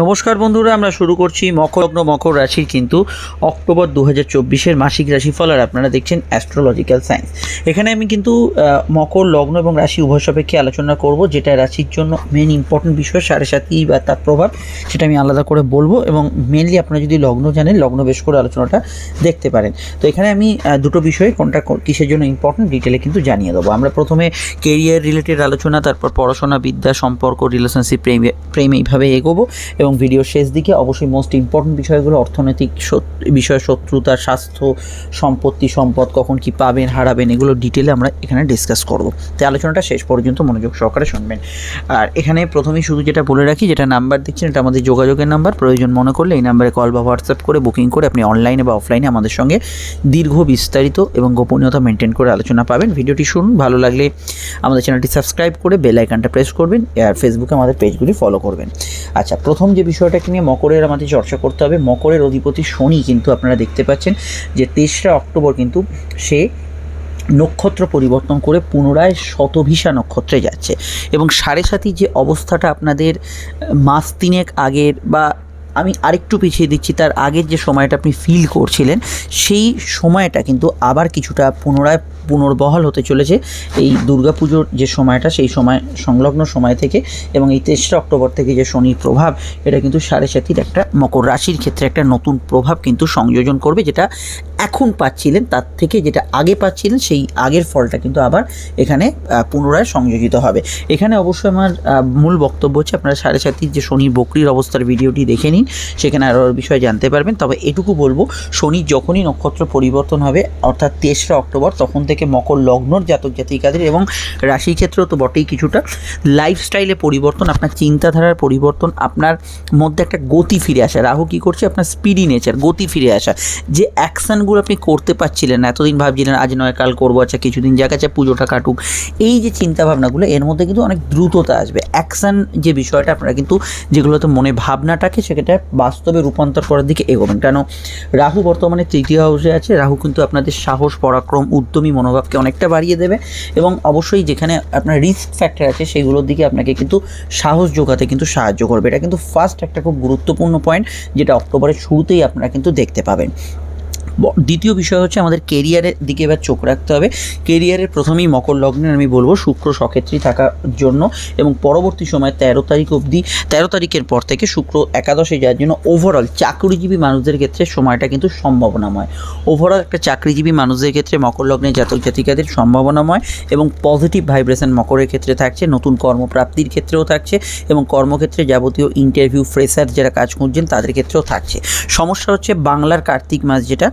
নমস্কার বন্ধুরা, আমরা শুরু করছি মকর লগ্ন, মকর রাশির কিন্তু অক্টোবর দু হাজার চব্বিশের মাসিক রাশিফল আর আপনারা দেখছেন অ্যাস্ট্রোলজিক্যাল সায়েন্স এখানে আমি কিন্তু মকর লগ্ন এবং রাশি উভয় সাপেক্ষে আলোচনা করব, যেটা রাশির জন্য মেন ইম্পর্টেন্ট বিষয়, সাড়ে সাতই বা তার প্রভাব, সেটা আমি আলাদা করে বলব এবং মেনলি আপনারা যদি লগ্ন জানেন, লগ্ন বেশ করে আলোচনাটা দেখতে পারেন। তো এখানে আমি দুটো বিষয়ে কোনটা কিসের জন্য ইম্পর্টেন্ট ডিটেলে কিন্তু জানিয়ে দেবো। আমরা প্রথমে কেরিয়ার রিলেটেড আলোচনা, তারপর পড়াশোনা বিদ্যা, সম্পর্ক রিলেশনশিপ প্রেম প্রেম এইভাবে এগোবো এবং ভিডিওর শেষ দিকে অবশ্যই মোস্ট ইম্পর্টেন্ট বিষয়গুলো, অর্থনৈতিক বিষয় শত্রুতা, স্বাস্থ্য, সম্পত্তি, সম্পদ কখন কি পাবেন, হারাবেন, এগুলো ডিটেলে আমরা এখানে ডিসকাস করব। তাই আলোচনাটা শেষ পর্যন্ত মনোযোগ সহকারে শুনবেন। আর এখানে প্রথমেই শুধু যেটা বলে রাখি, যেটা নাম্বার দিচ্ছেন, এটা আমাদের যোগাযোগের নাম্বার প্রয়োজন মনে করলে এই নাম্বারে কল বা হোয়াটসঅ্যাপ করে বুকিং করে আপনি অনলাইনে বা অফলাইনে আমাদের সঙ্গে দীর্ঘ বিস্তারিত এবং গোপনীয়তা মেনটেন করে আলোচনা পাবেন। ভিডিওটি শুনুন, ভালো লাগলে আমাদের চ্যানেলটি সাবস্ক্রাইব করে বেল আইকনটা প্রেস করবেন, আর ফেসবুকে আমাদের পেজগুলি ফলো করবেন। আচ্ছা প্রথম যে বিষয়টাকে নিয়ে মকরের আমাদের চর্চা করতে হবে, মকরের অধিপতি শনি কিন্তু আপনারা দেখতে পাচ্ছেন যে তেসরা অক্টোবর কিন্তু সে নক্ষত্র পরিবর্তন করে পুনরায় শতভিসা নক্ষত্রে যাচ্ছে এবং সাড়ে সাতি যে অবস্থাটা আপনাদের মাস তিনেক আগের বা আমি আরেকটু পিছিয়ে দিচ্ছি, তার আগের যে সময়টা আপনি ফিল করছিলেন, সেই সময়টা কিন্তু আবার কিছুটা পুনরায় পুনর্বহাল হতে চলেছে। এই দুর্গাপুজোর যে সময়টা, সেই সময়, সংলগ্ন সময় থেকে এবং এই তেসরা অক্টোবর থেকে যে শনির প্রভাব, এটা কিন্তু সাড়ে সাতির একটা মকর রাশির ক্ষেত্রে একটা নতুন প্রভাব কিন্তু সংযোজন করবে, যেটা এখন পাচ্ছিলেন, তার থেকে যেটা আগে পাচ্ছিলেন, সেই আগের ফলটা কিন্তু আবার এখানে পুনরায় সংযোজিত হবে। এখানে অবশ্যই আমার মূল বক্তব্য হচ্ছে, আপনারা সাড়ে সাতির যে শনি বকরির অবস্থার ভিডিওটি দেখে নিন। সেখানে আরও বিষয়ে জানতে পারবেন। তবে এটুকু বলব, শনি যখনই নক্ষত্র পরিবর্তন হবে, অর্থাৎ তেসরা অক্টোবর, তখন থেকে মকর লগ্নর জাতক জাতিকাদের এবং রাশির ক্ষেত্রেও তো বটেই কিছুটা। লাইফস্টাইলে পরিবর্তন, আপনার চিন্তাধারার পরিবর্তন, আপনার মধ্যে একটা গতি ফিরে আসা। রাহু কী করছে? আপনার স্পিডি নেচার গতি ফিরে আসা। যে অ্যাকশানগুলো আপনি করতে পারছিলেন না, এতদিন ভাবছিলেন, আজ নয়, কাল করব আচ্ছা কিছুদিন যাক আচ্ছা পুজোটা কাটুক। এই যে চিন্তাভাবনাগুলো, এর মধ্যে কিন্তু অনেক দ্রুততা আসবে। অ্যাকশান যে বিষয়টা, আপনারা কিন্তু যেগুলোতে মনে ভাবনাটাকে সেটা বাস্তবে রূপান্তর করার দিকে এগোবেন। কেন? রাহু বর্তমানে তৃতীয় হাউসে আছে। রাহু কিন্তু আপনাদের সাহস, পরাক্রম, উদ্যমী মনোভাবকে অনেকটা বাড়িয়ে দেবে এবং অবশ্যই যেখানে আপনার রিস্ক ফ্যাক্টর আছে সেগুলোর দিকে আপনাকে কিন্তু সাহস যোগাতে কিন্তু সাহায্য করবে। এটা কিন্তু ফার্স্ট একটা খুব গুরুত্বপূর্ণ পয়েন্ট যেটা অক্টোবরের শুরুতেই আপনারা কিন্তু দেখতে পাবেন। দ্বিতীয় বিষয় হচ্ছে আমাদের কেরিয়ারের দিকে এবার চোখ রাখতে হবে। কেরিয়ারের প্রথমেই মকর লগ্নে আমি বলব শুক্র সক্ষেত্রী থাকার জন্য এবং পরবর্তী সময় তেরো তারিখ অবধি, তেরো তারিখের পর থেকে শুক্র একাদশে যাওয়ার জন্য ওভারঅল চাকরিজীবী মানুষদের ক্ষেত্রে সময়টা কিন্তু সম্ভাবনাময়। ওভারঅল একটা চাকরিজীবী মানুষদের ক্ষেত্রে মকর লগ্নে জাতক জাতিকাদের সম্ভাবনাময় এবং পজিটিভ ভাইব্রেশন মকরের ক্ষেত্রে থাকছে, নতুন কর্মপ্রাপ্তির ক্ষেত্রেও থাকছে এবং কর্মক্ষেত্রে যাবতীয় ইন্টারভিউ ফ্রেশার যারা কাজ খুঁজছেন তাদের ক্ষেত্রেও থাকছে। সমস্যা হচ্ছে বাংলার কার্তিক মাস যেটা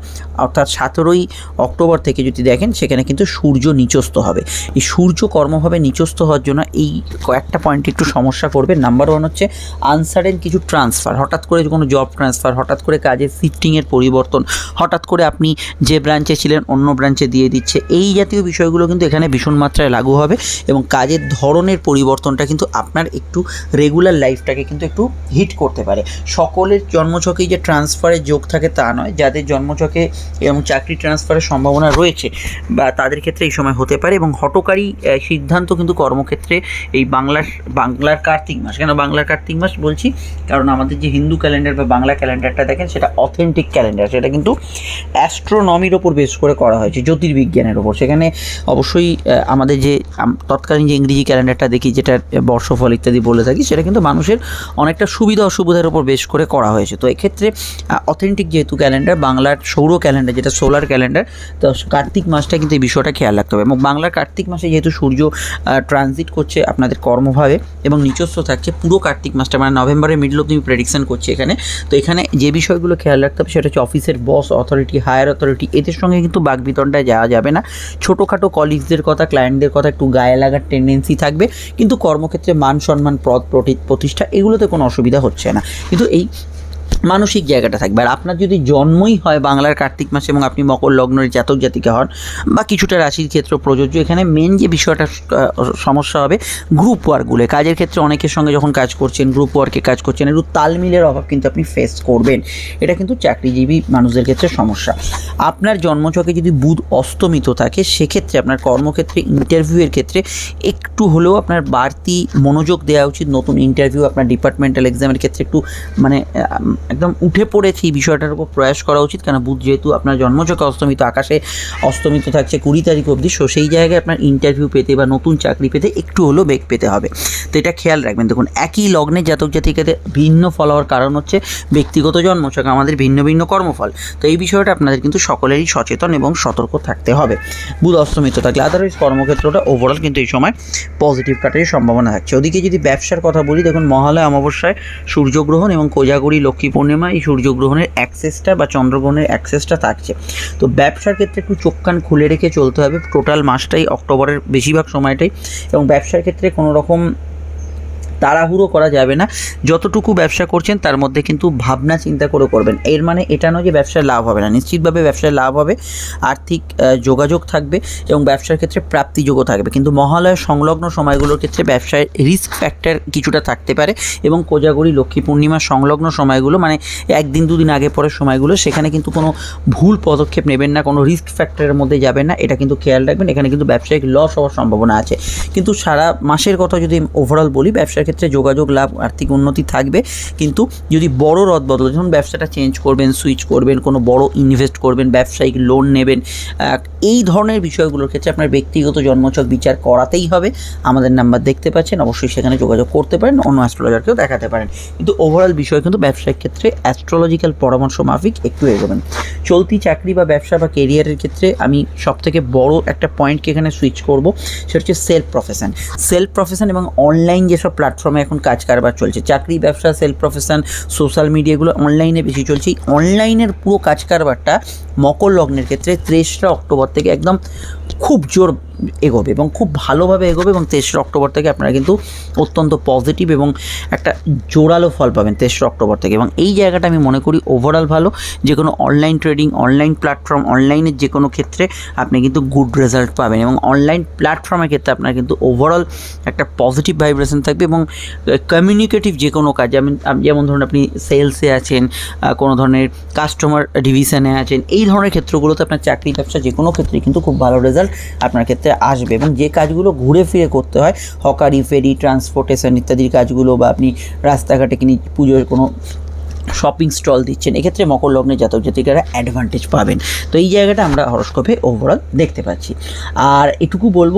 অর্থাৎ সতেরোই অক্টোবর থেকে যদি দেখেন, সেখানে কিন্তু সূর্য নিচস্ত হবে। এই সূর্য কর্মভাবে নিচস্ত হওয়ার জন্য এই কয়েকটা পয়েন্ট একটু সমস্যা করবে নাম্বার ওয়ান হচ্ছে আনসারেন কিছু ট্রান্সফার হঠাৎ করে কোনো জব ট্রান্সফার হঠাৎ করে কাজের শিফটিংয়ের পরিবর্তন, হঠাৎ করে আপনি যে ব্রাঞ্চে ছিলেন, অন্য ব্রাঞ্চে দিয়ে দিচ্ছে। এই জাতীয় বিষয়গুলো কিন্তু এখানে ভীষণ মাত্রায় লাগু হবে এবং কাজের ধরনের পরিবর্তনটা কিন্তু আপনার একটু রেগুলার লাইফটাকে কিন্তু একটু হিট করতে পারে। সকলের জন্মছকেই যে ট্রান্সফারের যোগ থাকে তা নয়। যাদের জন্মছকে এবং চাকরি ট্রান্সফারের সম্ভাবনা রয়েছে বা তাদের ক্ষেত্রে এই সময় হতে পারে এবং হটকারী সিদ্ধান্ত কিন্তু কর্মক্ষেত্রে এই বাংলার বাংলার কার্তিক মাস। কেন বাংলার কার্তিক মাস বলছি? কারণ আমাদের যে হিন্দু ক্যালেন্ডার বা বাংলা ক্যালেন্ডারটা দেখেন, সেটা অথেন্টিক ক্যালেন্ডার সেটা কিন্তু অ্যাস্ট্রোনমির ওপর বেস করে করা হয়েছে, জ্যোতির্বিজ্ঞানের ওপর। সেখানে অবশ্যই আমাদের যে তৎকালীন যে ইংরেজি ক্যালেন্ডারটা দেখি, যেটা বর্ষফল ইত্যাদি বলে থাকি, সেটা কিন্তু মানুষের অনেকটা সুবিধা অসুবিধার উপর বেশ করে করা হয়েছে। তো এক্ষেত্রে অথেন্টিক যেহেতু ক্যালেন্ডার বাংলার সৌর ক্যালেন্ডার যেটা সোলার ক্যালেন্ডার তো কার্তিক মাসটা কিন্তু এই বিষয়টা খেয়াল রাখতে হবে। এবং বাংলার কার্তিক মাসে যেহেতু সূর্য ট্রানজিট করছে আপনাদের কর্মভাবে এবং নিচস্ব থাকছে পুরো কার্তিক মাসটা মানে নভেম্বরের মিডল অব্দি প্রেডিকশন করছি এখানে। তো এখানে যে বিষয়গুলো খেয়াল রাখতে হবে সেটা হচ্ছে অফিসের বস অথরিটি হায়ার অথরিটি এদের সঙ্গে কিন্তু বাগবিতণ্ডায় যাওয়া যাবে না। ছোটোখাটো কলিগসদের কথা ক্লায়েন্টদের কথা, একটু গায়ে লাগার টেন্ডেন্সি থাকবে। কিন্তু কর্মক্ষেত্রে মান সম্মান, পদ প্রতিষ্ঠা, এগুলোতে কোনো অসুবিধা হচ্ছে না। কিন্তু এই মানসিক জায়গাটা থাকবে। আর আপনার যদি জন্মই হয় বাংলার কার্তিক মাসে এবং আপনি মকর লগ্নের জাতক জাতিকা হন বা কিছুটা রাশির ক্ষেত্রে প্রযোজ্য, এখানে মেন যে বিষয়টা সমস্যা হবে গ্রুপ ওয়ার্কগুলো কাজের ক্ষেত্রে অনেকের সঙ্গে যখন কাজ করছেন গ্রুপ ওয়ার্কে কাজ করছেন, একটু তালমিলের অভাব কিন্তু আপনি ফেস করবেন। এটা কিন্তু চাকরিজীবী মানুষদের ক্ষেত্রে সমস্যা। আপনার জন্মচকে যদি বুধ অস্তমিত থাকে, সেক্ষেত্রে আপনার কর্মক্ষেত্রে ইন্টারভিউয়ের ক্ষেত্রে একটু হলেও আপনার বাড়তি মনোযোগ দেওয়া উচিত। নতুন ইন্টারভিউ আপনার ডিপার্টমেন্টাল এক্সামের ক্ষেত্রে একটু মানে একদম উঠে পড়েছে এই বিষয়টার উপর প্রয়াস করা উচিত। কেন? বুধ যেহেতু আপনার জন্মচকে অস্তমিত আকাশে অস্তমিত থাকছে কুড়ি তারিখ অবধি। সো সেই জায়গায় আপনার ইন্টারভিউ পেতে বা নতুন চাকরি পেতে একটু হলেও বেগ পেতে হবে। তো এটা খেয়াল রাখবেন। দেখুন, একই লগ্নে জাতক জাতিকাদের ভিন্ন ফল হওয়ার কারণ হচ্ছে ব্যক্তিগত জন্মচক, আমাদের ভিন্ন ভিন্ন কর্মফল। তো এই বিষয়টা আপনাদের কিন্তু সকলেরই সচেতন এবং সতর্ক থাকতে হবে। বুধ অস্তমিত থাকলে আদারওয়াইজ কর্মক্ষেত্রটা ওভারঅল কিন্তু এই সময় পজিটিভ কাটার সম্ভাবনা থাকছে। ওদিকে যদি ব্যবসার কথা বলি, দেখুন, মহালয় অমাবস্যায় সূর্যগ্রহণ এবং কোজাগরি লক্ষ্মী পূর্ণিমা এই সূর্যগ্রহণের অ্যাক্সেসটা বা চন্দ্রগ্রহণের অ্যাক্সেসটা থাকছে। তো ব্যবসার ক্ষেত্রে একটু চোখ কান খুলে রেখে চলতে হবে। টোটাল মাসটাই অক্টোবরের বেশিরভাগ সময়টাই এবং ব্যবসার ক্ষেত্রে কোনো রকম তাড়াহুড়ো করা যাবে না। যতটুকু ব্যবসা করছেন, তার মধ্যে কিন্তু ভাবনা, চিন্তা করে করবেন। এর মানে এটা নয় যে ব্যবসায় লাভ হবে না। নিশ্চিতভাবে ব্যবসায় লাভ হবে, আর্থিক যোগাযোগ থাকবে এবং ব্যবসার ক্ষেত্রে প্রাপ্তিযোগ্য থাকবে। কিন্তু মহালয় সংলগ্ন সময়গুলোর ক্ষেত্রে ব্যবসায় রিস্ক ফ্যাক্টর কিছুটা থাকতে পারে এবং কোজাগরি, লক্ষ্মী পূর্ণিমা সংলগ্ন সময়গুলো মানে একদিন, দুদিন আগে পরের সময়গুলো, সেখানে কিন্তু কোনো ভুল পদক্ষেপ নেবেন না, কোনো রিস্ক ফ্যাক্টরের মধ্যে যাবেন না। এটা কিন্তু খেয়াল রাখবেন, এখানে কিন্তু ব্যবসায়িক লস হওয়ার সম্ভাবনা আছে। কিন্তু সারা মাসের কথা যদি ওভারঅল বলি, ব্যবসার ক্ষেত্রে যোগাযোগ লাভ, আর্থিক উন্নতি থাকবে। কিন্তু যদি বড় রদ বদল যখন ব্যবসাটা চেঞ্জ করবেন সুইচ করবেন, কোনো বড় ইনভেস্ট করবেন, ব্যবসায়িক লোন নেবেন এই ধরনের বিষয়গুলোর ক্ষেত্রে আপনার ব্যক্তিগত জন্মছক বিচার করাতেই হবে। আমাদের নাম্বার দেখতে পাচ্ছেন, অবশ্যই সেখানে যোগাযোগ করতে পারেন, অন্য অ্যাস্ট্রোলজারকেও দেখাতে পারেন। কিন্তু ওভারঅল বিষয় কিন্তু ব্যবসায়িক ক্ষেত্রে অ্যাস্ট্রোলজিক্যাল পরামর্শ মাফিক একটু এগোবেন। চলতি চাকরি বা ব্যবসা বা কেরিয়ারের ক্ষেত্রে আমি সবথেকে বড় একটা পয়েন্টকে এখানে সুইচ করব, সেটা হচ্ছে সেলফ প্রফেশন সেলফ প্রফেশন এবং অনলাইন যেসব প্ল্যাটফর্মে এখন কাজ কারবার চলছে। চাকরি, ব্যবসা সেলফ প্রফেশন সোশ্যাল মিডিয়াগুলো অনলাইনে বেশি চলছে। এই অনলাইনের পুরো কাজ কারবারটা মকর লগ্নের ক্ষেত্রে তেইশরা অক্টোবর থেকে একদম খুব জোর এগোবে এবং খুব ভালোভাবে এগোবে এবং তেসরা অক্টোবর থেকে আপনারা কিন্তু অত্যন্ত পজিটিভ এবং একটা জোরালো ফল পাবেন তেসরা অক্টোবর থেকে। এবং এই জায়গাটা আমি মনে করি ওভারঅল ভালো। যে কোনো অনলাইন ট্রেডিং অনলাইন প্ল্যাটফর্ম অনলাইনের যে কোনো ক্ষেত্রে আপনি কিন্তু গুড রেজাল্ট পাবেন এবং অনলাইন প্ল্যাটফর্মের ক্ষেত্রে আপনার কিন্তু ওভারঅল একটা পজিটিভ ভাইব্রেশন থাকবে এবং কমিউনিকেটিভ যে কোনো কাজ যেমন যেমন ধরুন আপনি সেলসে আছেন কোনো ধরনের কাস্টমার ডিভিশনে আছেন, এই ধরনের ক্ষেত্রগুলোতে আপনার চাকরি ব্যবসা যে কোনো ক্ষেত্রে কিন্তু খুব ভালো রেজাল্ট আপনার ক্ষেত্রে আসবে এবং যে কাজগুলো ঘুরে ফিরে করতে হয়, হকারি, ফেরি ট্রান্সপোর্টেশন ইত্যাদির কাজগুলো বা আপনি রাস্তাঘাটে কিনে পুজোর কোনো শপিং স্টল দিচ্ছেন। এক্ষেত্রে মকর লগ্নে জাতক জাতিকারা অ্যাডভান্টেজ পাবেন। তো এই জায়গাটা আমরা হরস্কোপে ওভারঅল দেখতে পাচ্ছি। আর এটুকু বলব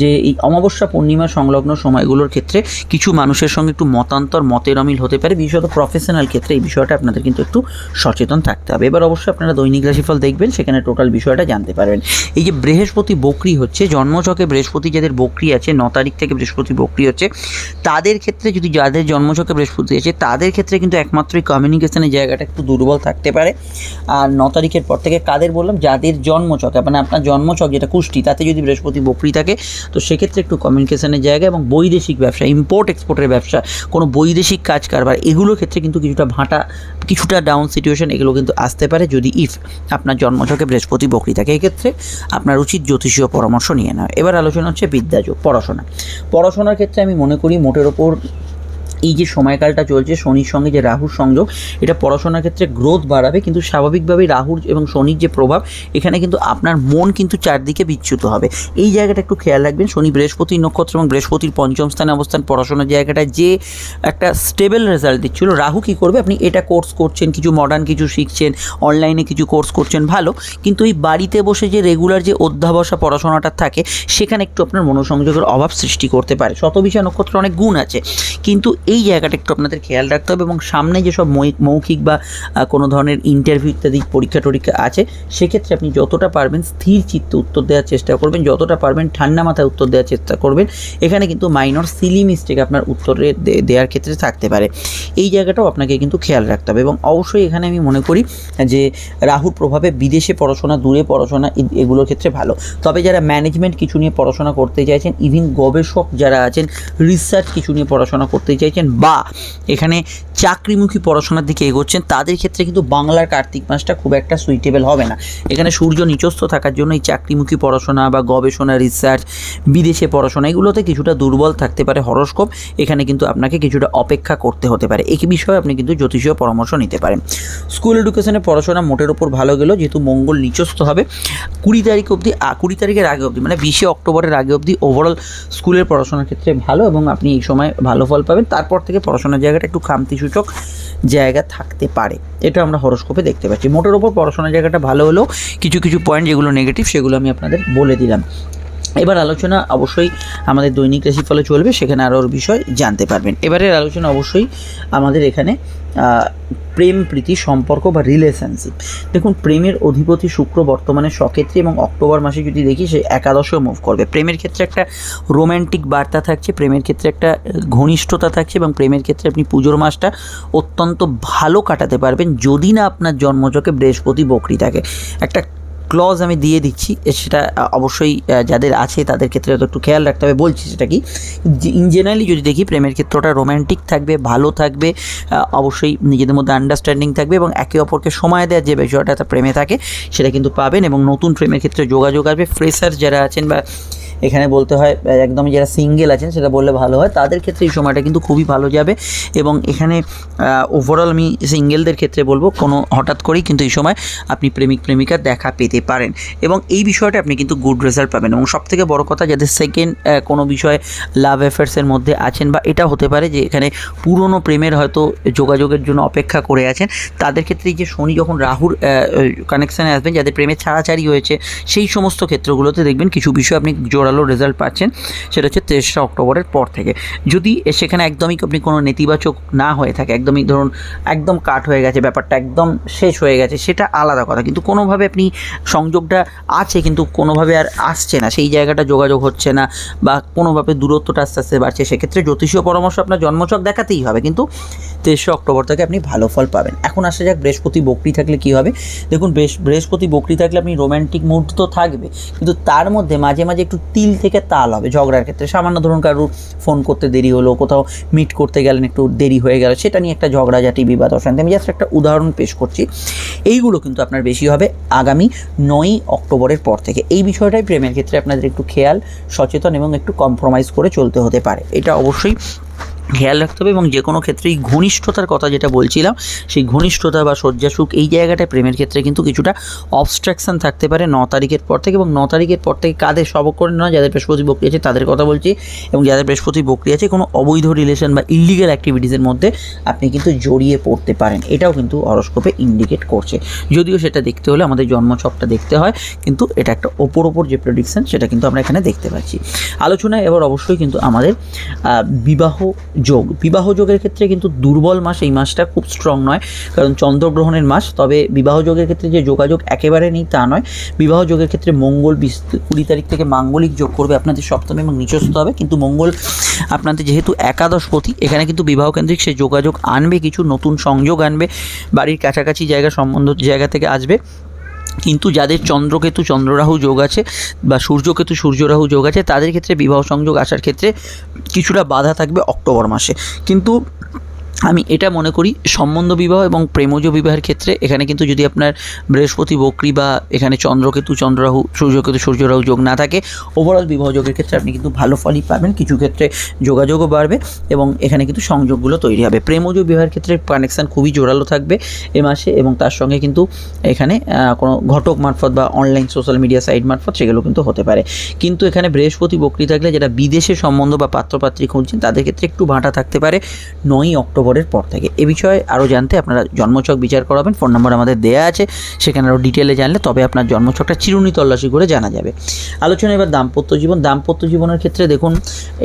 যে এই অমাবস্যা পূর্ণিমা সংলগ্ন সময়গুলোর ক্ষেত্রে কিছু মানুষের সঙ্গে একটু মতান্তর, মতের অমিল হতে পারে। বিশেষত প্রফেশনাল ক্ষেত্রে এই বিষয়টা আপনাদের কিন্তু একটু সচেতন থাকতে হবে। এবার অবশ্যই আপনারা দৈনিক রাশিফল দেখবেন, সেখানে টোটাল বিষয়টা জানতে পারবেন। এই যে বৃহস্পতি বকরি হচ্ছে, জন্মচকে বৃহস্পতি যাদের বকরি আছে, ন তারিখ থেকে বৃহস্পতি বকরি হচ্ছে, তাদের ক্ষেত্রে যদি যাদের জন্মচকে বৃহস্পতি আছে, তাদের ক্ষেত্রে কিন্তু একমাত্রই কমিউনিকেশনের জায়গাটা একটু দুর্বল থাকতে পারে। আর ন তারিখের পর থেকে কাদের বললাম? যাদের জন্মছকে মানে আপনার জন্মচক যেটা কুষ্টি, তাতে যদি বৃহস্পতি বকরি থাকে, তো সেক্ষেত্রে একটু কমিউনিকেশনের জায়গা এবং বৈদেশিক ব্যবসা ইম্পোর্ট এক্সপোর্টের ব্যবসা, কোনো বৈদেশিক কাজ কারবার, এগুলোর ক্ষেত্রে কিন্তু কিছুটা ভাঁটা, কিছুটা ডাউন সিচুয়েশন এগুলো কিন্তু আসতে পারে যদি ইফ আপনার জন্মচকে বৃহস্পতি বকরি থাকে এক্ষেত্রে। আপনার উচিত জ্যোতিষীয় পরামর্শ নিয়ে নেওয়া। এবার আলোচনা হচ্ছে বিদ্যাযোগ পড়াশোনা। পড়াশোনার ক্ষেত্রে আমি মনে করি মোটের ওপর এই যে সময়কালটা চলছে, শনির সঙ্গে যে রাহুর সংযোগ, এটা পড়াশোনার ক্ষেত্রে গ্রোথ বাড়াবে। কিন্তু স্বাভাবিকভাবেই রাহুর এবং শনির যে প্রভাব, এখানে কিন্তু আপনার মন কিন্তু চারদিকে বিচ্যুত হবে। এই জায়গাটা একটু খেয়াল রাখবেন, শনি বৃহস্পতি নক্ষত্র এবং বৃহস্পতির পঞ্চম স্থানে অবস্থান, পড়াশোনার জায়গাটা যে একটা স্টেবল রেজাল্ট দিচ্ছিল, রাহু কী করবে? আপনি এটা কোর্স করছেন, কিছু মডার্ন কিছু শিখছেন অনলাইনে কিছু কোর্স করছেন, ভালো। কিন্তু এই বাড়িতে বসে যে রেগুলার যে অধ্যাবসা পড়াশোনাটা থাকে, সেখানে একটু আপনার মনোসংযোগের অভাব সৃষ্টি করতে পারে। শতবিশা নক্ষত্র অনেক গুণ আছে। কিন্তু এই জায়গাটা একটু আপনাদের খেয়াল রাখতে হবে এবং সামনে যেসব মৌখিক বা কোনো ধরনের ইন্টারভিউ ইত্যাদি পরীক্ষা টরীক্ষা আছে, সেক্ষেত্রে আপনি যতটা পারবেন স্থির চিত্তে উত্তর দেওয়ার চেষ্টা করবেন, যতটা পারবেন ঠান্ডা মাথায় উত্তর দেওয়ার চেষ্টা করবেন। এখানে কিন্তু মাইনর সিলি মিস্টেক আপনার উত্তরে দেওয়ার ক্ষেত্রে থাকতে পারে। এই জায়গাটাও আপনাকে কিন্তু খেয়াল রাখতে হবে এবং অবশ্যই এখানে আমি মনে করি যে রাহুর প্রভাবে বিদেশে পড়াশোনা, দূরে পড়াশোনা এগুলোর ক্ষেত্রে ভালো। তবে যারা ম্যানেজমেন্ট কিছু নিয়ে পড়াশোনা করতে চাইছেন ইভিন গবেষক যারা আছেন রিসার্চ কিছু নিয়ে পড়াশোনা করতে চাইছেন বা এখানে চাকরিমুখী পড়াশোনার দিকে এগোচ্ছেন, তাদের ক্ষেত্রে কিন্তু বাংলার কার্তিক মাসটা খুব একটা সুইটেবল হবে না। এখানে সূর্য নিচস্থ থাকার জন্য এই চাকরিমুখী পড়াশোনা বা গবেষণা রিসার্চ বিদেশে পড়াশোনা, এগুলোতে কিছুটা দুর্বল থাকতে পারে হরস্কোপ এখানে কিন্তু আপনাকে কিছুটা অপেক্ষা করতে হতে পারে। এই বিষয়ে আপনি কিন্তু জ্যোতিষীয় পরামর্শ নিতে পারেন। স্কুল এডুকেশনে পড়াশোনা মোটের ওপর ভালো গেল, যেহেতু মঙ্গল নিচস্থ হবে। কুড়ি তারিখ অবধি কুড়ি তারিখের আগে অবধি মানে বিশে অক্টোবরের আগে অবধি ওভারঅল স্কুলের পড়াশোনার ক্ষেত্রে ভালো এবং আপনি এই সময় ভালো ফল পাবেন। তারপর থেকে পড়াশোনার জায়গাটা একটু খামতিসূচক জায়গা থাকতে পারে। এটা আমরা হরস্কোপে দেখতে পাচ্ছি। মোটের ওপর পড়াশোনার জায়গাটা ভালো হলেও কিছু কিছু পয়েন্ট যেগুলো নেগেটিভ সেগুলো আমি আপনাদের বলে দিলাম। এবার আলোচনা অবশ্যই আমাদের দৈনিক রাশিফলে চলবে, সেখানে আরও বিষয় জানতে পারবেন। এবারের আলোচনা অবশ্যই আমাদের এখানে প্রেম, প্রীতি, সম্পর্ক বা রিলেশনশিপ দেখুন, প্রেমের অধিপতি শুক্র বর্তমানে সক্ষেত্রে এবং অক্টোবর মাসে যদি দেখি, সে একাদশেও মুভ করবে। প্রেমের ক্ষেত্রে একটা রোম্যান্টিক বার্তা থাকছে, প্রেমের ক্ষেত্রে একটা ঘনিষ্ঠতা থাকছে এবং প্রেমের ক্ষেত্রে আপনি পুজোর মাসটা অত্যন্ত ভালো কাটাতে পারবেন, যদি না আপনার জন্মচকে বৃহস্পতি বকরি থাকে। একটা ক্লজ আমি দিয়ে দিচ্ছি সেটা অবশ্যই যাদের আছে তাদের ক্ষেত্রে তো একটু খেয়াল রাখতে হবে, বলছি সেটা কি? ইন জেনারেলি যদি দেখি প্রেমের ক্ষেত্রটা রোম্যান্টিক থাকবে, ভালো থাকবে অবশ্যই নিজেদের মধ্যে আন্ডারস্ট্যান্ডিং থাকবে এবং একে অপরকে সময় দেওয়ার যে বিষয়টা প্রেমে থাকে, সেটা কিন্তু পাবেন এবং নতুন প্রেমের ক্ষেত্রে যোগাযোগ আসবে। ফ্রেশার যারা আছেন বা এখানে বলতে হয় আহ, একদমই যারা সিঙ্গেল আছেন সেটা বললে ভালো হয়। তাদের ক্ষেত্রে এই সময়টা কিন্তু খুবই ভালো যাবে এবং এখানে ওভারঅল আমি সিঙ্গেলদের ক্ষেত্রে বলব কোনো হঠাৎ করেই কিন্তু এই সময় আপনি প্রেমিক প্রেমিকার দেখা পেতে পারেন। এবং এই বিষয়টা আপনি কিন্তু গুড রেজাল্ট পাবেন। এবং সবথেকে বড় কথা যাদের সেকেন্ড কোনো বিষয়ে লাভ অ্যাফেয়ার্সের মধ্যে আছেন বা এটা হতে পারে যে এখানে পুরনো প্রেমের হয়তো যোগাযোগের জন্য অপেক্ষা করে আছেন তাদের ক্ষেত্রে যে শনি যখন রাহুর কানেকশানে আসবেন যাদের প্রেমের ছাড়াছাড়ি হয়েছে সেই সমস্ত ক্ষেত্রগুলোতে দেখবেন কিছু বিষয় আপনি জোরালো রেজাল্ট পাচ্ছেন, সেটা হচ্ছে তেসরা অক্টোবরের পর থেকে। যদি সেখানে একদমই আপনি কোনো নেতিবাচক না হয়ে থাকে, একদমই ধরুন একদম কাট হয়ে গেছে, ব্যাপারটা একদম শেষ হয়ে গেছে, সেটা আলাদা কথা। কিন্তু কোনোভাবে আপনি সংযোগটা আছে, কিন্তু কোনোভাবে আর আসছে না, সেই জায়গাটা যোগাযোগ হচ্ছে না বা কোনোভাবে দূরত্বটা আস্তে আস্তে বাড়ছে, সেক্ষেত্রে জ্যোতিষীয় পরামর্শ আপনার জন্মচক দেখাতেই হবে। কিন্তু তেইশে অক্টোবর থেকে আপনি ভালো ফল পাবেন। এখন আসা যাক, বৃহস্পতি বকরি থাকলে কী হবে? দেখুন বৃহস্পতি বকরি থাকলে আপনি রোম্যান্টিক মুড তো থাকবে, কিন্তু তার মধ্যে মাঝে মাঝে একটু তিল থেকে তাল হবে। ঝগড়ার ক্ষেত্রে সামান্য ধরুন কারুর ফোন করতে দেরি হলো, কোথাও মিট করতে গেলেন, একটু দেরি হয়ে গেল, সেটা নিয়ে একটা ঝগড়াঝাটি, বিবাদ অশান্তি। আমি জাস্ট একটা উদাহরণ পেশ করছি। এইগুলো কিন্তু আপনার বেশি হবে আগামী নয়ই অক্টোবরের পর থেকে। এই বিষয়টাই প্রেমের ক্ষেত্রে আপনাদের একটু খেয়াল, সচেতন এবং একটু কম্প্রোমাইজ করে চলতে হতে পারে। এটা অবশ্যই খেয়াল রাখতে হবে এবং যে কোনো ক্ষেত্রেই ঘনিষ্ঠতার কথা যেটা বলছিলাম, সেই ঘনিষ্ঠতা বা শয্যাসুখ এই জায়গাটায় প্রেমের ক্ষেত্রে কিন্তু কিছুটা অবস্ট্রাকশন থাকতে পারে ন তারিখের পর থেকে এবং ন তারিখের পর থেকে কাদের সবক করে নয় যাদের বৃহস্পতি বকরি আছে তাদের কথা বলছি এবং যাদের বৃহস্পতি বকরি আছে কোনো অবৈধ রিলেশন বা ইলিগাল অ্যাক্টিভিটিসের মধ্যে আপনি কিন্তু জড়িয়ে পড়তে পারেন। এটাও কিন্তু হরস্কোপে ইন্ডিকেট করছে। যদিও সেটা দেখতে হলে আমাদের জন্মছকটা দেখতে হয়, কিন্তু এটা একটা ওপর ওপর যে প্রেডিকশন সেটা কিন্তু আমরা এখানে দেখতে পাচ্ছি। আলোচনায় এবার অবশ্যই কিন্তু আমাদের বিবাহ যোগ। বিবাহ যোগের ক্ষেত্রে কিন্তু দুর্বল মাস এই মাসটা খুব স্ট্রং নয়, কারণ চন্দ্রগ্রহণের মাস। তবে বিবাহ যোগের ক্ষেত্রে যে যোগাযোগ একেবারে নেই, তা নয়। বিবাহ যোগের ক্ষেত্রে মঙ্গল বিশ, কুড়ি তারিখ থেকে মাঙ্গলিক যোগ করবে আপনাদের সপ্তমী এবং নিচস্থ হবে। কিন্তু মঙ্গল আপনাদের যেহেতু একাদশপতি এখানে কিন্তু বিবাহ কেন্দ্রিক সে যোগাযোগ আনবে, কিছু নতুন সংযোগ আনবে, বাড়ির কাছাকাছি জায়গা সম্বন্ধ জায়গা থেকে আসবে। কিন্তু যাদের চন্দ্রকেতু, চন্দ্ররাহু যোগ আছে বা সূর্যকেতু, সূর্যরাহু যোগ আছে, তাদের ক্ষেত্রে বিবাহ সংযোগ আসার ক্ষেত্রে কিছুটা বাধা থাকবে অক্টোবর মাসে। কিন্তু আমি এটা মনে করি সম্বন্ধ বিবাহ এবং প্রেমজ বিবাহের ক্ষেত্রে এখানে কিন্তু যদি আপনার বৃহস্পতি, বকরি বা এখানে চন্দ্রকেতু চন্দ্ররাহু সূর্যকেতু, সূর্যরাহু যোগ না থাকে ওভারঅল বিবাহ যোগের ক্ষেত্রে আপনি কিন্তু ভালো ফলই পাবেন, কিছু ক্ষেত্রে যোগাযোগও বাড়বে এবং এখানে কিন্তু সংযোগগুলো তৈরি হবে। প্রেমজ বিবাহের ক্ষেত্রে কানেকশান খুবই জোরালো থাকবে এ মাসে এবং তার সঙ্গে কিন্তু এখানে কোনো ঘটক মারফত বা অনলাইন সোশ্যাল মিডিয়া সাইট মারফত সেগুলো কিন্তু হতে পারে। কিন্তু এখানে বৃহস্পতি, বকরি থাকলে যেটা বিদেশে সম্বন্ধ বা পাত্রপাত্রী খুঁজছেন, তাদের ক্ষেত্রে একটু ভাঁটা থাকতে পারে। নয়ই অক্টোবরের পর থেকে। এ বিষয়ে আরও জানতে আপনারা জন্মছক বিচার করাবেন। ফোন নম্বর আমাদের দেয়া আছে। সেখানে আরও ডিটেলে জানলে তবে আপনার জন্মছকটা চিরুনি তল্লাশি করে জানা যাবে। আলোচনা এবার দাম্পত্য জীবন। দাম্পত্য জীবনের ক্ষেত্রে দেখুন,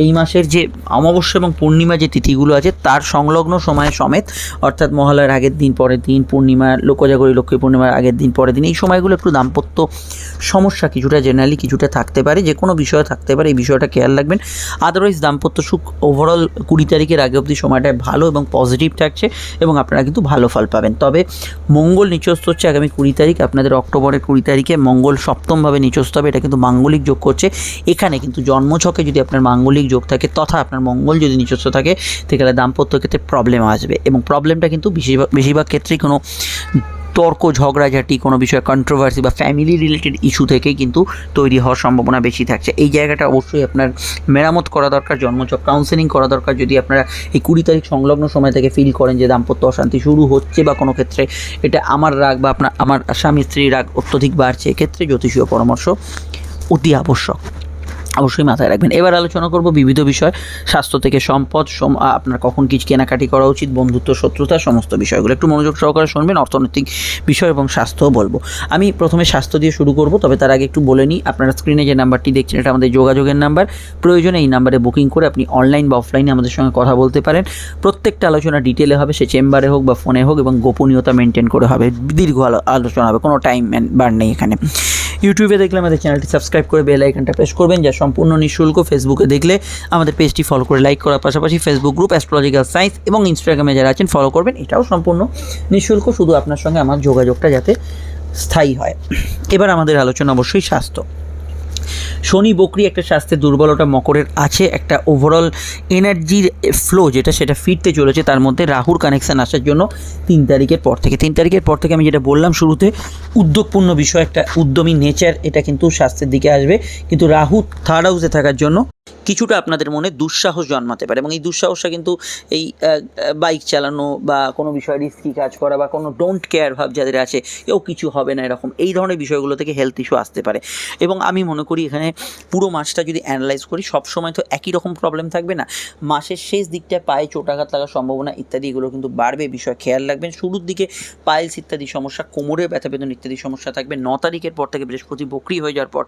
এই মাসের যে অমাবস্যা এবং পূর্ণিমা যে তিথিগুলো আছে, তার সংলগ্ন সময় সমেত, অর্থাৎ মহালয়ার আগের দিন, পরের দিন, পূর্ণিমা, লোকজাগরী, লক্ষ্মী পূর্ণিমার আগের দিন, পরের দিন, এই সময়গুলো একটু দাম্পত্য সমস্যা কিছুটা জেনারেলি কিছুটা থাকতে পারে, যে কোনো বিষয় থাকতে পারে, এই বিষয়টা খেয়াল রাখবেন। আদারওয়াইজ দাম্পত্য সুখ ওভারঅল কুড়ি তারিখের আগে অবধি সময়টায় ভালো এবং পজিটিভ থাকছে এবং আপনারা কিন্তু ভালো ফল পাবেন। তবে মঙ্গল নিচস্ত হচ্ছে আগামী কুড়ি তারিখ, আপনাদের অক্টোবরের কুড়ি তারিখে মঙ্গল সপ্তমভাবে নিচস্ত হবে, এটা কিন্তু মাঙ্গলিক যোগ করছে। এখানে কিন্তু জন্মছকে যদি আপনার মাঙ্গলিক যোগ থাকে, তথা আপনার মঙ্গল যদি নিচস্ত থাকে সেখানে দাম্পত্য ক্ষেত্রে প্রবলেম আসবে। এবং প্রবলেমটা কিন্তু বেশিরভাগ বেশিরভাগ ক্ষেত্রেই কোনো তর্ক, ঝগড়াঝাটি, কোনো বিষয়ে কন্ট্রোভার্সি বা ফ্যামিলি রিলেটেড ইস্যু থেকেই কিন্তু তৈরি হওয়ার সম্ভাবনা বেশি থাকছে। এই জায়গাটা অবশ্যই আপনার মেরামত করা দরকার, জন্মচক কাউন্সেলিং করা দরকার। যদি আপনারা এই কুড়ি তারিখ সংলগ্ন সময় থেকে ফিল করেন যে দাম্পত্য অশান্তি শুরু হচ্ছে বা কোনো ক্ষেত্রে এটা আমার রাগ বা আপনার, আমার স্বামী স্ত্রীর রাগ অত্যধিক বাড়ছে, এক্ষেত্রে জ্যোতিষীয় পরামর্শ অতি আবশ্যক। অবশ্যই মাথায় রাখবেন। এবার আলোচনা করব বিবিধ বিষয়, স্বাস্থ্য থেকে সম্পদ, সম- আপনার কখন কি কেনাকাটি করা উচিত, বন্ধুত্ব, শত্রুতা, সমস্ত বিষয়গুলো। একটু মনোযোগ সহকারে শুনবেন, অর্থনৈতিক বিষয় এবং স্বাস্থ্যও বলব। আমি প্রথমে স্বাস্থ্য দিয়ে শুরু করব, তবে তার আগে একটু বলে নিই, আপনারা স্ক্রিনে যে নাম্বারটি দেখছেন, এটা আমাদের যোগাযোগের নাম্বার। প্রয়োজনে এই নাম্বারে বুকিং করে আপনি অনলাইন বা অফলাইনে আমাদের সঙ্গে কথা বলতে পারেন। প্রত্যেকটা আলোচনা ডিটেলে হবে, সে চেম্বারে হোক বা ফোনে হোক, এবং গোপনীয়তা মেনটেন করে হবে। দীর্ঘ আলো- আলোচনা হবে, কোনো টাইম বার নেই এখানে। ইউটিউবে দেখলে আমাদের চ্যানেলটি সাবস্ক্রাইব করে বেল আইকনটা প্রেস করবেন, যা সম্পূর্ণ নিঃশুল্ক ফেসবুকে দেখলে আমাদের পেজটি ফলো করে লাইক করার পাশাপাশি ফেসবুক গ্রুপ অ্যাস্ট্রোলজিক্যাল সায়েন্স এবং ইনস্টাগ্রামে যারা আছেন ফলো করবেন। এটাও সম্পূর্ণ নিঃশুল্ক, শুধু আপনার সঙ্গে আমার যোগাযোগটা যাতে স্থায়ী হয়। এবার আমাদের আলোচনা অবশ্যই স্বাস্থ্য। শনি বকরি একটা স্বাস্থ্যের দুর্বলতা মকরের আছে, একটা ওভারঅল এনার্জির ফ্লো যেটা সেটা ফিরতে চলেছে, তার মধ্যে রাহুর কানেকশান আসার জন্য তিন তারিখের পর থেকে। তিন তারিখের পর থেকে আমি যেটা বললাম শুরুতে, উদ্যোগপূর্ণ বিষয় একটা উদ্যমী নেচার এটা কিন্তু স্বাস্থ্যের দিকে আসবে। কিন্তু রাহু থার্ড হাউসে থাকার জন্য কিছুটা আপনাদের মনে দুঃসাহস জন্মাতে পারে এবং এই দুঃসাহসটা কিন্তু এই বাইক চালানো বা কোনো বিষয়ে রিস্কি কাজ করা বা কোনো ডোন্ট কেয়ার ভাব যাদের আছে, কেউ কিছু হবে না এরকম। এই ধরনের বিষয়গুলো থেকে হেলথ ইস্যু আসতে পারে। এবং আমি মনে করি এখানে পুরো মাসটা যদি অ্যানালাইজ করি সব সময় তো একই রকম প্রবলেম থাকবে না। মাসের শেষ দিকটায় পায়ে চোটাঘাত লাগার সম্ভাবনা ইত্যাদি এগুলো কিন্তু বাড়বে বিষয় খেয়াল রাখবেন। শুরুর দিকে পাইলস ইত্যাদি সমস্যা, কোমরে ব্যথা বেদন ইত্যাদি সমস্যা থাকবে। ন তারিখের পর থেকে বৃহস্পতি বকরি হয়ে যাওয়ার পর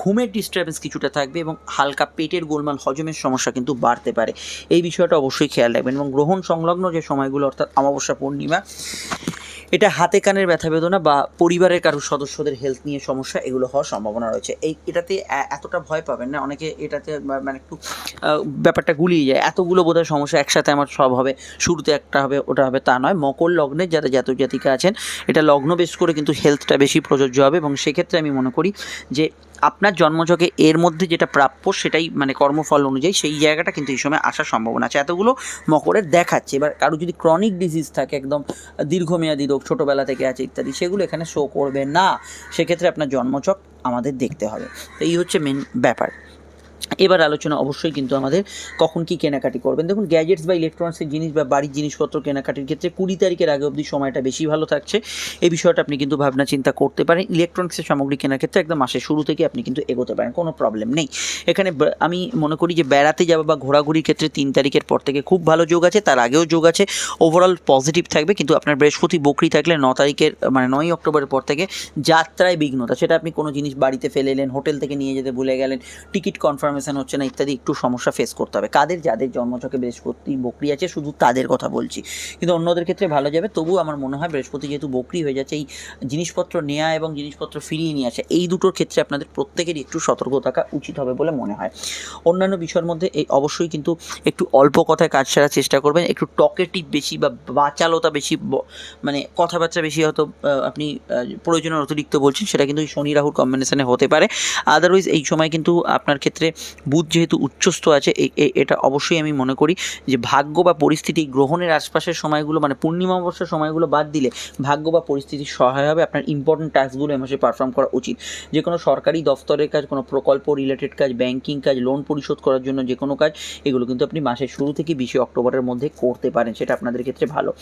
ঘুমের ডিস্টারবেন্স কিছুটা থাকবে এবং হালকা পেটের গোলমাল, হজমের সমস্যা কিন্তু বাড়তে পারে। এই বিষয়টা অবশ্যই খেয়াল রাখবেন এবং গ্রহণ সংলগ্ন যে সময়গুলো, অর্থাৎ অমাবস্যা পূর্ণিমা, এটা হাতে কানের ব্যথা বেদনা বা পরিবারের কারও সদস্যদের হেলথ নিয়ে সমস্যা, এগুলো হওয়ার সম্ভাবনা রয়েছে। এই এটাতে এতটা ভয় পাবেন না। অনেকে এটাতে মানে একটু ব্যাপারটা গুলিয়ে যায়। এতগুলো বোধহয় সমস্যা একসাথে আমার সব হবে, শুরুতে একটা হবে, ওটা হবে তা নয়। মকর লগ্নের যারা জাতক জাতিকা আছেন, এটা লগ্ন বেশ করে কিন্তু হেলথটা বেশি প্রযোজ্য হবে এবং সেক্ষেত্রে আমি মনে করি যে আপনার জন্মযোগে এর মধ্যে যেটা প্রাপ্য সেটাই মানে কর্মফল অনুযায়ী সেই জায়গাটা কিন্তু এই সময় আসার সম্ভাবনা আছে। এতগুলো মকরের দেখাচ্ছে। এবার কারও যদি ক্রনিক ডিজিজ থাকে, একদম দীর্ঘমেয়াদী রোগ, ছোটোবেলা থেকে আছে ইত্যাদি, সেগুলো এখানে শো করবে না। সেক্ষেত্রে আপনার জন্মচক আমাদের দেখতে হবে। তো এই হচ্ছে মেন ব্যাপার। এবার আলোচনা অবশ্যই কিন্তু আমাদের কখন কি কেনাকাটি করবেন। দেখুন গ্যাজেটস বা ইলেকট্রনিক্সের জিনিস বা বাড়ির জিনিসপত্র কেনাকাটির ক্ষেত্রে কুড়ি তারিখের আগে অবধি সময়টা বেশি ভালো থাকছে। এই বিষয়টা আপনি কিন্তু ভাবনা চিন্তা করতে পারেন। ইলেকট্রনিক্সের সামগ্রী কেনার ক্ষেত্রে একদম মাসের শুরু থেকে আপনি কিন্তু এগোতে পারেন, কোনো প্রবলেম নেই। এখানে আমি মনে করি যে বেড়াতে যাওয়া বা ঘোরাঘুরির ক্ষেত্রে তিন তারিখের পর থেকে খুব ভালো যোগ আছে, তার আগেও যোগ আছে। ওভারঅল পজিটিভ থাকবে, কিন্তু আপনার বৃহস্পতি বকরি থাকলে ন তারিখের মানে নয় অক্টোবরের পর থেকে যাত্রায় বিঘ্নতা। সেটা আপনি কোনো জিনিস বাড়িতে ফেলে এলেন, হোটেল থেকে নিয়ে যেতে ভুলে গেলেন, টিকিট কনফার্মেশন হচ্ছে না, ইত্যাদি, একটু সমস্যা ফেস করতে হবে। কাদের, যাদের জন্মচকে বৃহস্পতি, বকরি আছে, শুধু তাদের কথা বলছি। কিন্তু অন্যদের ক্ষেত্রে ভালো যাবে, তবুও আমার মনে হয় বৃহস্পতি যেহেতু বকরি হয়ে যাচ্ছে, এই জিনিসপত্র নেওয়া এবং জিনিসপত্র ফিরিয়ে নিয়ে আসা, এই দুটোর ক্ষেত্রে আপনাদের প্রত্যেকেরই একটু সতর্ক থাকা উচিত হবে বলে মনে হয়। অন্যান্য বিষয়ের মধ্যে এই অবশ্যই কিন্তু একটু অল্প কথায় কাজ সারার চেষ্টা করবেন, একটু টকেটিভ বেশি বা বাচালতা বেশি মানে কথাবার্তা বেশি হয়তো আপনি প্রয়োজনের অতিরিক্ত বলছেন, সেটা কিন্তু শনি রাহুর কম্বিনেশনে হতে পারে। আদারওয়াইজ এই সময় কিন্তু আপনার ক্ষেত্রে বুধ যেহেতু উচ্চস্থ আছে, এ- এ- এটা অবশ্যই আমি মনে করি যে ভাগ্য বা পরিস্থিতি গ্রহণের আশপাশের সময়গুলো মানে পূর্ণিমা অবস্থার সময়গুলো বাদ দিলে ভাগ্য বা পরিস্থিতির সহায় হবে, আপনার ইম্পর্টেন্ট টাস্কগুলো এ মাসে পারফর্ম করা উচিত। যে কোনো সরকারি দফতরের কাজ, কোনো প্রকল্প রিলেটেড কাজ ব্যাংকিং কাজ লোন পরিশোধ করার জন্য যে কোনো কাজ, এগুলো কিন্তু আপনি মাসের শুরু থেকে বিশে অক্টোবরের মধ্যে করতে পারেন, সেটা আপনাদের ক্ষেত্রে ভালো।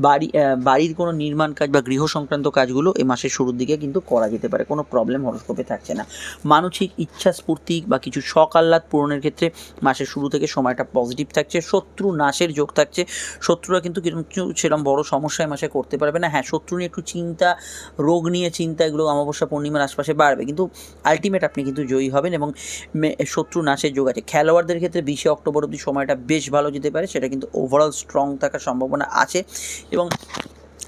বাড়ি বাড়ির কোনো নির্মাণ কাজ বা গৃহ সংক্রান্ত কাজগুলো এই মাসের শুরুর দিকে কিন্তু করা যেতে পারে, কোনো প্রবলেম হরস্কোপে থাকছে না। মানসিক ইচ্ছা স্ফূর্তি বা কিছু শখ আহ্লাদ পূরণের ক্ষেত্রে মাসের শুরু থেকে সময়টা পজিটিভ থাকছে, শত্রু নাশের যোগ থাকছে। শত্রুরা কিন্তু কিছু সেরকম বড় সমস্যায় মাসে করতে পারবে না। হ্যাঁ শত্রু নিয়ে একটু চিন্তা, রোগ নিয়ে চিন্তা, এগুলো অমাবস্যা পূর্ণিমার আশপাশে বাড়বে। কিন্তু আলটিমেট আপনি কিন্তু জয়ী হবেন এবং শত্রু নাশের যোগ আছে। খেলোয়াড়দের ক্ষেত্রে বিশে অক্টোবর অবধি সময়টা বেশ ভালো যেতে পারে। সেটা কিন্তু ওভারঅল স্ট্রং থাকার সম্ভাবনা আছে এবং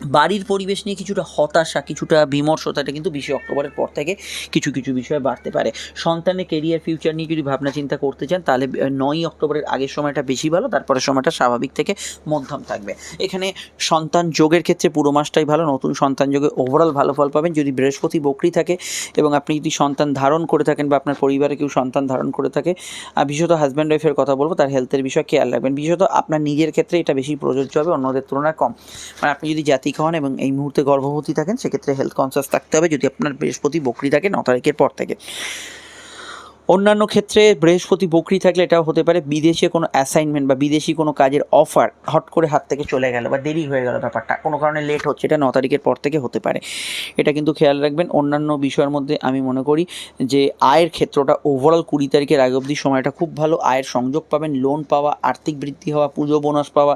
বাড়ির পরিবেশ নিয়ে কিছুটা হতাশা, কিছুটা বিমর্ষতা, এটা কিন্তু বিশে অক্টোবরের পর থেকে কিছু কিছু বিষয়ে বাড়তে পারে। সন্তানের কেরিয়ার ফিউচার নিয়ে যদি ভাবনা চিন্তা করতে চান, তাহলে নয়ই অক্টোবরের আগের সময়টা বেশি ভালো তারপরে সময়টা স্বাভাবিক থেকে মধ্যম থাকবে। এখানে সন্তান যোগের ক্ষেত্রে পুরো মাসটাই ভালো, নতুন সন্তান যোগে ওভারঅল ভালো ফল পাবেন। যদি বৃহস্পতি বকরি থাকে এবং আপনি যদি সন্তান ধারণ করে থাকেন বা আপনার পরিবারে কেউ সন্তান ধারণ করে থাকে আর বিশেষত হাজব্যান্ড ওয়াইফের কথা বলব, তার হেলথের বিষয়ে খেয়াল রাখবেন। বিশেষত আপনার নিজের ক্ষেত্রে এটা বেশি প্রযোজ্য হবে, অন্যদের তুলনায় কম। মানে আপনি যদি জাতি হন এবং এই মুহূর্তে গর্ভবতী থাকেন, সেক্ষেত্রে হেলথ কনসিয়াস থাকতে হবে যদি আপনার বৃহস্পতি বকরি থাকে, ন তারিখের পর থেকে। অন্যান্য ক্ষেত্রে বৃহস্পতি বকরি থাকলে এটাও হতে পারে, বিদেশে কোনো অ্যাসাইনমেন্ট বা বিদেশি কোনো কাজের অফার হট করে হাত থেকে চলে গেল বা দেরি হয়ে গেল ব্যাপারটা, কোনো কারণে লেট হচ্ছে, এটা ন তারিখের পর থেকে হতে পারে। এটা কিন্তু খেয়াল রাখবেন, অন্যান্য বিষয়ের মধ্যে আমি মনে করি যে আয়ের ক্ষেত্রটা ওভারঅল কুড়ি তারিখের আগে অবধি সময়টা খুব ভালো, আয়ের সংযোগ পাবেন লোন পাওয়া, আর্থিক বৃদ্ধি হওয়া, পুজো বোনাস পাওয়া,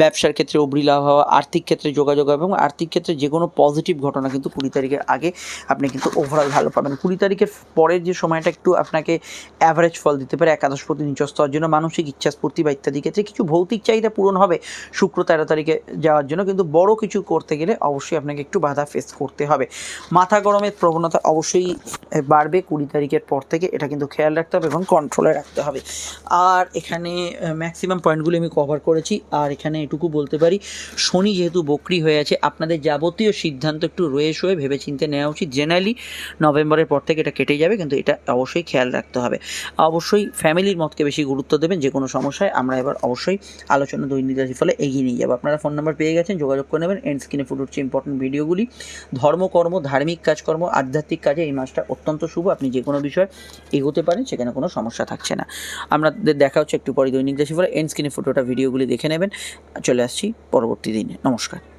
ব্যবসার ক্ষেত্রে অবৃ লাভ হওয়া, আর্থিক ক্ষেত্রে যোগাযোগ এবং আর্থিক ক্ষেত্রে যে কোনো পজিটিভ ঘটনা কিন্তু কুড়ি তারিখের আগে আপনি কিন্তু ওভারঅল ভালো পাবেন। কুড়ি তারিখের পরের যে সময়টা একটু আপনাকে অ্যাভারেজ ফল দিতে পারে একাদশপতি নিচস্থ হওয়ার জন্য, মানসিক ইচ্ছাস্ফূর্তি বা ইত্যাদি ক্ষেত্রে কিছু ভৌতিক চাহিদা পূরণ হবে শুক্র তেরো তারিখে যাওয়ার জন্য, কিন্তু বড় কিছু করতে গেলে অবশ্যই আপনাকে একটু বাধা ফেস করতে হবে। মাথা গরমের প্রবণতা অবশ্যই বাড়বে কুড়ি তারিখের পর থেকে, এটা কিন্তু খেয়াল রাখতে হবে এবং কন্ট্রোলে রাখতে হবে। আর এখানে ম্যাক্সিমাম পয়েন্টগুলি আমি কভার করেছি, আর এখানে এটুকু বলতে পারি, শনি যেহেতু বকরি হয়ে আছে, আপনাদের যাবতীয় সিদ্ধান্ত একটু রয়ে শোয়ে ভেবেচিন্তে নেওয়া উচিত। জেনারেলি নভেম্বরের পর থেকে এটা কেটে যাবে, কিন্তু এটা অবশ্যই খেয়াল রাখতে হবে। অবশ্যই ফ্যামিলির মতকে বেশি গুরুত্ব দেবেন যে কোনো সমস্যায় আমরা এবার অবশ্যই আলোচনা দৈনিক রাশি ফলে এগিয়ে নিয়ে যাব। আপনারা ফোন নাম্বার পেয়ে গেছেন, যোগাযোগ করে নেবেন। এন্ড স্ক্রিনে ফুট উঠছে ইম্পর্টেন্ট ভিডিওগুলি। ধর্মকর্ম, ধার্মিক কাজকর্ম, আধ্যাত্মিক কাজে এই মাসটা অত্যন্ত শুভ। আপনি যে কোনো বিষয় এগোতে পারেন, সেখানে কোনো সমস্যা থাকছে না। আমাদের দেখা হচ্ছে একটু পরে দৈনিক রাশি ফলে। এন্ড স্ক্রিনে ফুটোটা ভিডিওগুলি দেখে নেবেন। চলে আসছি পরবর্তী দিনে। নমস্কার।